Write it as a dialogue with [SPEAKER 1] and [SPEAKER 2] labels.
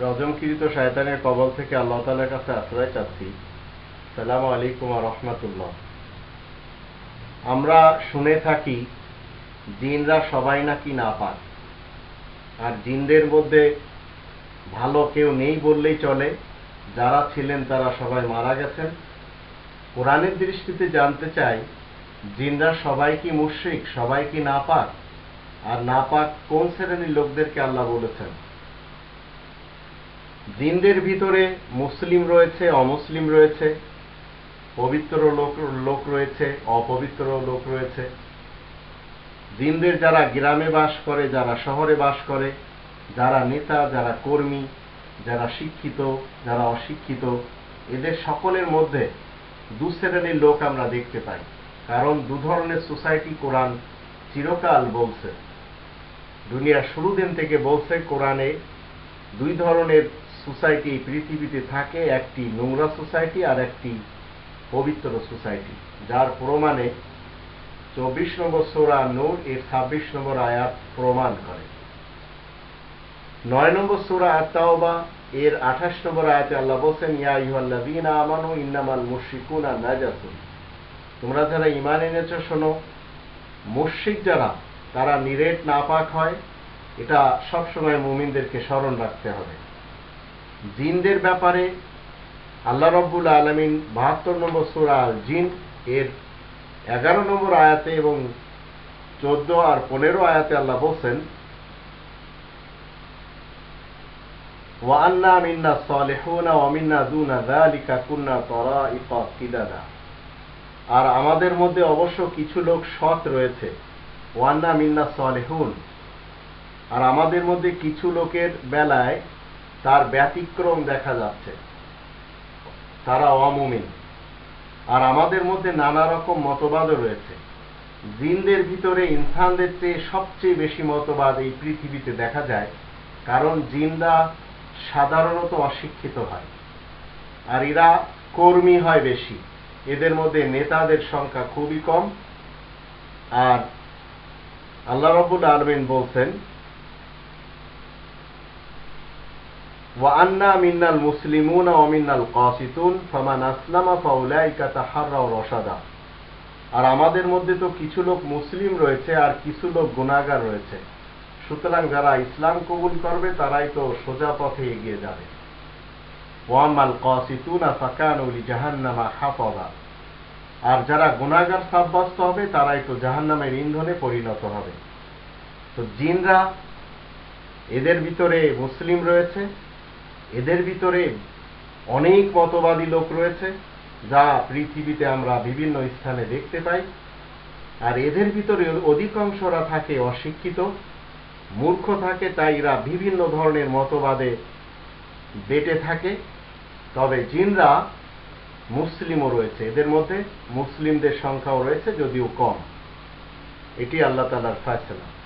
[SPEAKER 1] রজমকৃত শয়তানের কবল থেকে আল্লাহ তালার কাছে আশ্রয় চাচ্ছি। সালাম আলাইকুম রহমতুল্লাহ। আমরা শুনে থাকি, জিনরা সবাই নাকি না পাক আর জিনদের মধ্যে ভালো কেউ নেই বললেই চলে। যারা ছিলেন তারা সবাই মারা গেছেন। কোরআনের দৃষ্টিতে জানতে চাই, জিনরা সবাই কি মুশ্রিক, সবাই কি নাপাক? আর নাপাক কোন শ্রেণির লোকদেরকে আল্লাহ বলেছেন? জিনদের ভিতরে মুসলিম রয়েছে, অমুসলিম রয়েছে, পবিত্র লোক লোক রয়েছে, অপবিত্র লোক রয়েছে। জিনদের যারা গ্রামে বাস করে, যারা শহরে বাস করে, যারা নেতা, যারা কর্মী, যারা শিক্ষিত, যারা অশিক্ষিত, এদের সকলের মধ্যে দু শ্রেণির লোক আমরা দেখতে পাই। কারণ দু ধরনের সোসাইটি কোরআন চিরকাল বলছে। দুনিয়ার শুরু দিন থেকে বলছে, কোরআনে দুই ধরনের সোসাইটি এই পৃথিবীতে থাকে একটি নোংরা সোসাইটি আর একটি পবিত্র সোসাইটি, যার প্রমাণে চব্বিশ নম্বর সোরা নূর এর ছাব্বিশ নম্বর আয়াত প্রমাণ করে। নয় নম্বর সোরা আত্মাওবা এর আঠাশ নম্বর আয়াতে আল্লাহ বলছেন, ইয়া ইহাল্লাদিন আমানু ইন্নামাল মুশরিকুনা নাজাসুন। তোমরা যারা ইমান এনেছ, শোনো, মুশরিক যারা, তারা নিরেট নাপাক হয়। এটা সবসময় মুমিনদেরকে স্মরণ রাখতে হবে। জিনদের ব্যাপারে আল্লাহ রব্বুল আলমিন বাহাত্তর নম্বর সুরা জিন এর এগারো নম্বর আয়াতে এবং চোদ্দ আর পনেরো আয়াতে আল্লাহ বলছেন ওয়ান্না মিন্না সালেহুনা ওয়ামিন্না দুনা যালিকা কুন্না তরাইফা কিদাদা। আর আমাদের মধ্যে অবশ্য কিছু লোক সৎ রয়েছে ওয়ান্না মিন্না সালেহুন। আর আমাদের মধ্যে কিছু লোকের বেলায় তার ব্যতিক্রম দেখা যাচ্ছে। তারা অমুমিন। আর আমাদের মধ্যে নানা রকম মতবাদও রয়েছে। জিনদের ভিতরে ইনসানদের চেয়ে সবচেয়ে বেশি মতবাদ এই পৃথিবীতে দেখা যায়, কারণ জিনরা সাধারণত অশিক্ষিত হয়, আর এরা কর্মী হয় বেশি। এদের মধ্যে নেতাদের সংখ্যা খুবই কম। আর আল্লাহ রবুল আলমিন বলছেন ওয়ান্না মিন্নাল মুসলিমুন অমিন্নাল কাসিতুন ফমান আসলামা ফাউলাইকা তাহারা রসাদা আর আমাদের মধ্যে তো কিছু লোক মুসলিম রয়েছে আর কিছু লোক গুণাগার রয়েছে। সুতরাং যারা ইসলাম কবুল করবে, তারাই তো সোজা পথে এগিয়ে যাবে। ওয়ামাল কাসিতুনা ফাকানুল জাহান্নামা হাফাদা আর যারা গুণাগার সাব্যস্ত হবে, তারাই তো জাহান্নামের ইন্ধনে পরিণত হবে। তো জিনরা, এদের ভিতরে মুসলিম রয়েছে এদের ভিতরে অনেক মতবাদী লোক রয়েছে, যা পৃথিবীতে আমরা বিভিন্ন স্থানে দেখতে পাই। আর এদের ভিতরে অধিকাংশরা থাকে অশিক্ষিত, মূর্খ থাকে, তাই এরা বিভিন্ন ধরনের মতবাদে বেটে থাকে। তবে জিনরা মুসলিমও রয়েছে। এদের মধ্যে মুসলিমদের সংখ্যাও রয়েছে, যদিও কম। এটি আল্লাহ তালার ফায়সলা।